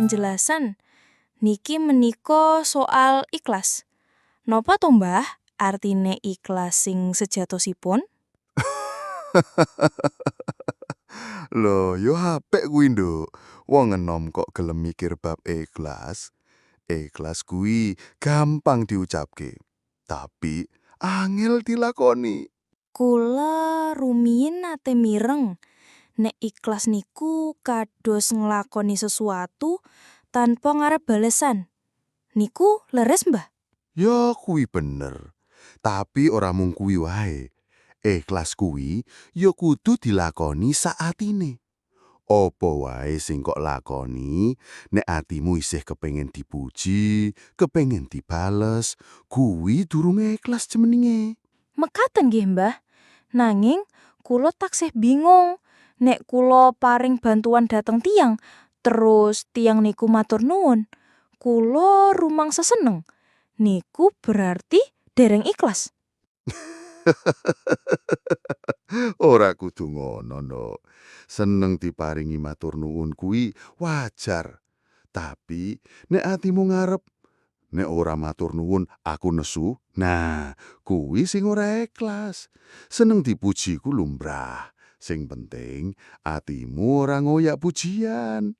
penjelasan. Niki menika soal ikhlas. Napa to, Mbah? Artine ikhlas sing sejatosipun? Lho, yo apik kuwi, Nduk. Wong enom kok gelem mikir bab ikhlas. Ikhlas kuwi gampang diucapke, tapi angel dilakoni. Kula rumiyin nate mireng nek ikhlas niku kados nglakoni sesuatu tanpa ngarep balesan. Niku leres, Mbah? Ya kuwi bener. Tapi ora mung kuwi wae. Ikhlas kuwi ya kudu dilakoni saatine. Apa wae sing kok lakoni, nek atimu isih kepengin dipuji, kepengin dibales, kuwi durung ikhlas jemeninge. Mekaten nggih, Mbah. Nanging kula taksih bingung nek kula paring bantuan dateng tiang, terus tiang niku matur nuwun. Kula rumangsa seneng. Niku berarti dereng ikhlas. Ora kudu ngono, Nduk. Seneng diparingi matur nuwun kuwi wajar. Tapi nek atimu ngarep nek ora matur nuwun aku nesu, nah kuwi sing ora ikhlas. Seneng dipuji ku lumrah. Sing penting atimu ora ngoyak pujian.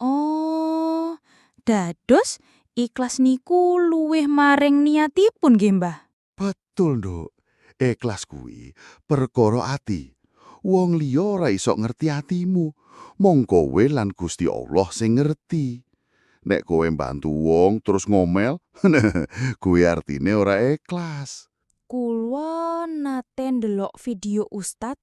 Oh, dados ikhlas niku luwih maring niatipun nggih, Mbah. Betul, Nduk. Ikhlas kuwi perkara ati. Wong liya ora iso ngerti atimu. Mong kowe lan Gusti Allah sing ngerti. Nek kowe mbantu wong terus ngomel, kuwi artine ora ikhlas. Kula nate ndelok video Ustad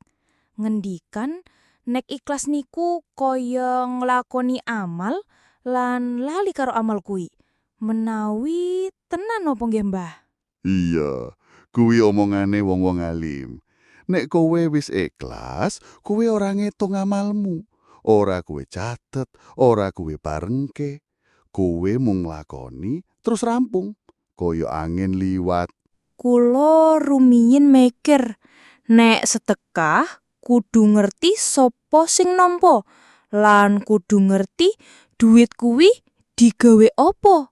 ngendikan nek ikhlas niku kaya nglakoni amal lan lali karo amal kuwi. Menawi tenan napa nggih, Mbah? Iya, kuwi omongane wong-wong alim. Nek kowe wis ikhlas, kowe ora ngitung amalmu. Ora kowe catet, ora kowe barengke. Kowe mung nglakoni terus rampung. Kaya angin liwat. Kula rumiyin mikir nek sedekah kudu ngerti sapa sing nampa lan kudu ngerti duit kuwi digawe apa.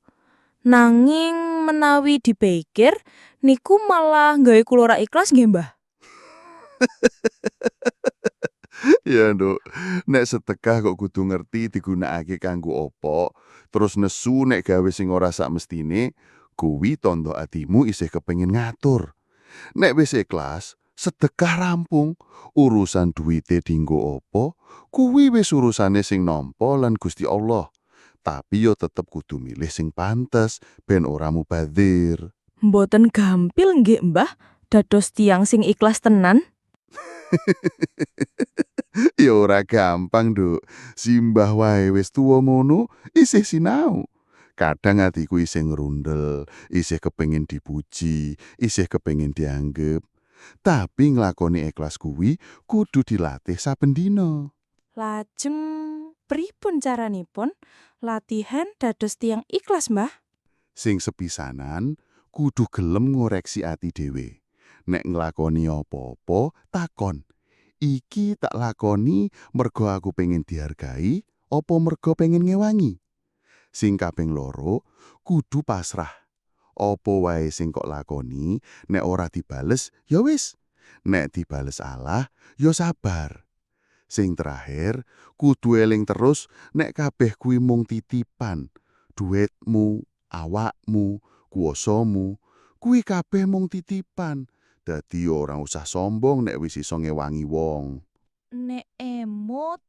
Nanging menawi dipikir niku malah gawe kula ikhlas nggih, Mbah. ya, Nduk. Nek sedekah kok kudu ngerti digunakake kanggo apa, terus nesu nek gawe sing ora sak mestine, kuwi tanda atimu isih kepengin ngatur. Nek wis ikhlas, sedekah rampung, urusan duwite dinggo apa, kuwi wis urusane sing nampa lan Gusti Allah. Tapi yo tetep kudu milih sing pantes ben ora. Mboten gampil nggih, Mbah, dados tiang sing ikhlas tenan. ya ora gampang, Nduk. Simbah wae wis tuwa ngono, isih sinau. Kadang atiku isih ngerundel, isih kepengin dipuji, isih kepengin dianggep. Tapi nglakoni ikhlas kuwi kudu dilatih saben dina. Lajeng pripun caranipun latihan dados tiang ikhlas, Mbah? Sing sepisanan kudu gelem ngoreksi ati dhewe. Nek nglakoni apa-apa, takon. Iki tak lakoni mergo aku pengen dihargai, apa mergo pengen ngewangi? Sing kaping loro, kudu pasrah. Apa wae sing kok lakoni, nek ora dibales, ya wis. Nek dibales Allah, ya sabar. Sing terakhir, kudu eling terus nek kabeh kuwi mung titipan. Duitmu, awakmu, kuosomu, kuwi kabeh mung titipan. Dadi ora usah sombong nek wis iso ngewangi wong. Nek emot,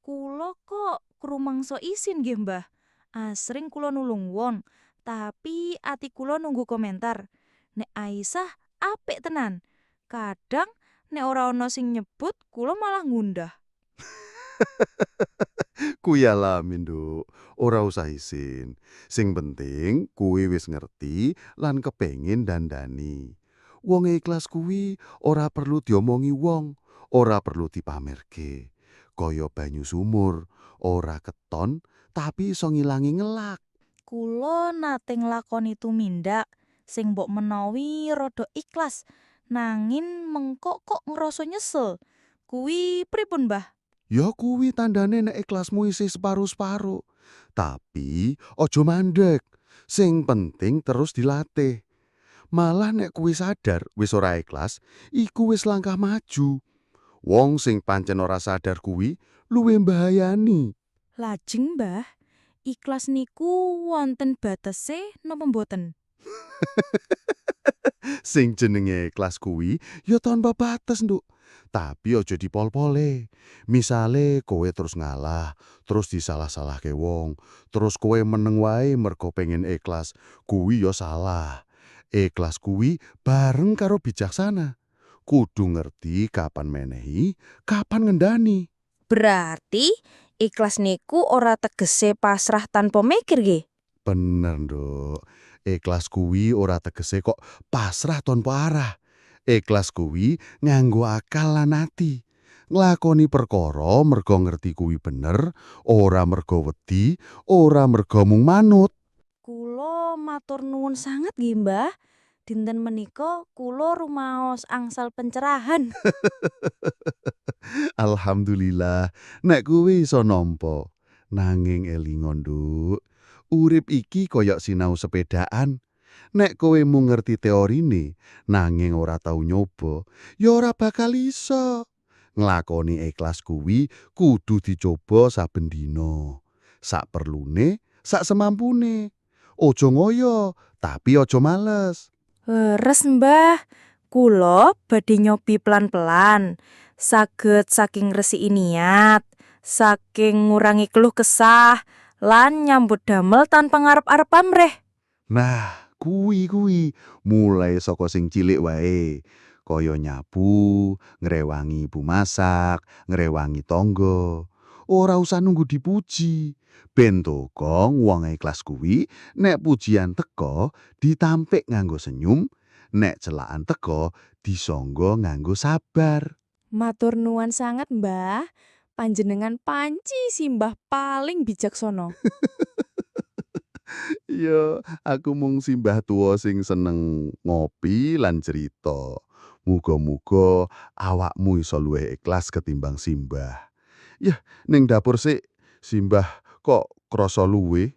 kula kok krumangsa isin nggih, Mbah. Asring kula nulung wong, tapi ati kula nunggu komentar. Nek Aisyah apik tenan. Kadang nek ora ana sing nyebut, kula malah ngundah. kuwi alami, Nduk. Ora usah isin. Sing penting kuwi wis ngerti lan kepengin dandani. Wong ikhlas kuwi ora perlu diomongi wong, ora perlu dipamerke. Kaya banyu sumur, ora keton tapi iso ngilangi ngelak. Kula nate nglakoni tumindak sing mbok menawi rada ikhlas, nanging mengkok kok ngrasa nyesel. Kuwi pripun, Mbah? Ya kuwi tandane nek ikhlasmu isih separo-separo. Tapi ojo mandek. Sing penting terus dilatih. Malah nek kuwi sadar wis ora ikhlas, iku wis langkah maju. Wong sing pancen ora sadar kuwi luwih mbahayani. Lajeng, Mbah, ikhlas niku wonten batese napa mboten? Sing jenenge ikhlas kuwi ya tanpa batas, Nduk. Tapi ojo dipol-pole. Misale kowe terus ngalah, terus disalah-salahke wong, terus kowe meneng wae mergo pengen ikhlas, kuwi ya salah. Ikhlas kuwi bareng karo bijaksana. Kudu ngerti kapan menehi, kapan ngendani. Berarti ikhlas niku ora tegese pasrah tanpa mikir nggih. Bener, Nduk. Ikhlas kuwi ora tegese kok pasrah tanpa arah. Ikhlas kuwi nganggo akal lan ati. Nglakoni perkara mergo ngerti kuwi bener, ora mergo wedi, ora mergo mung manut. Kula matur nuwun sanget nggih, Mbah. Dinten menika kula rumaos angsal pencerahan. Alhamdulillah, nek kuwi iso nampa. Nanging elingo, Nduk. Urip iki koyok sinau sepedaan. Nek kowe mung ngerti teorine, nanging ora tau nyoba, ya ora bakal iso. Nglakoni ikhlas kuwi kudu dicoba saben dina. Sak perlune, sak semampune. Ojo ngoyo, tapi ojo males. Leres, Mbah. Kula badhe nyobi pelan-pelan. Saged saking resiki niat, saking ngurangi keluh kesah, lan nyambut damel tanpa ngarep-arep pamrih. Nah, kuwi kuwi mulai saka sing cilik wae. Kaya nyapu, ngrewangi ibu masak, ngrewangi tangga. Ora usah nunggu dipuji. Ben tokong wong ikhlas kuwi nek pujian teko ditampik nganggo senyum, nek celaan teko disangga nganggo sabar. Matur nuwun sanget, Mbah. Panjenengan panci simbah paling bijaksana. Ya, aku mung simbah tuwa sing seneng ngopi lan cerita. Muga-muga awakmu iso luwih ikhlas ketimbang simbah. Yah, ning dapur sik, simbah kok krasa luwih.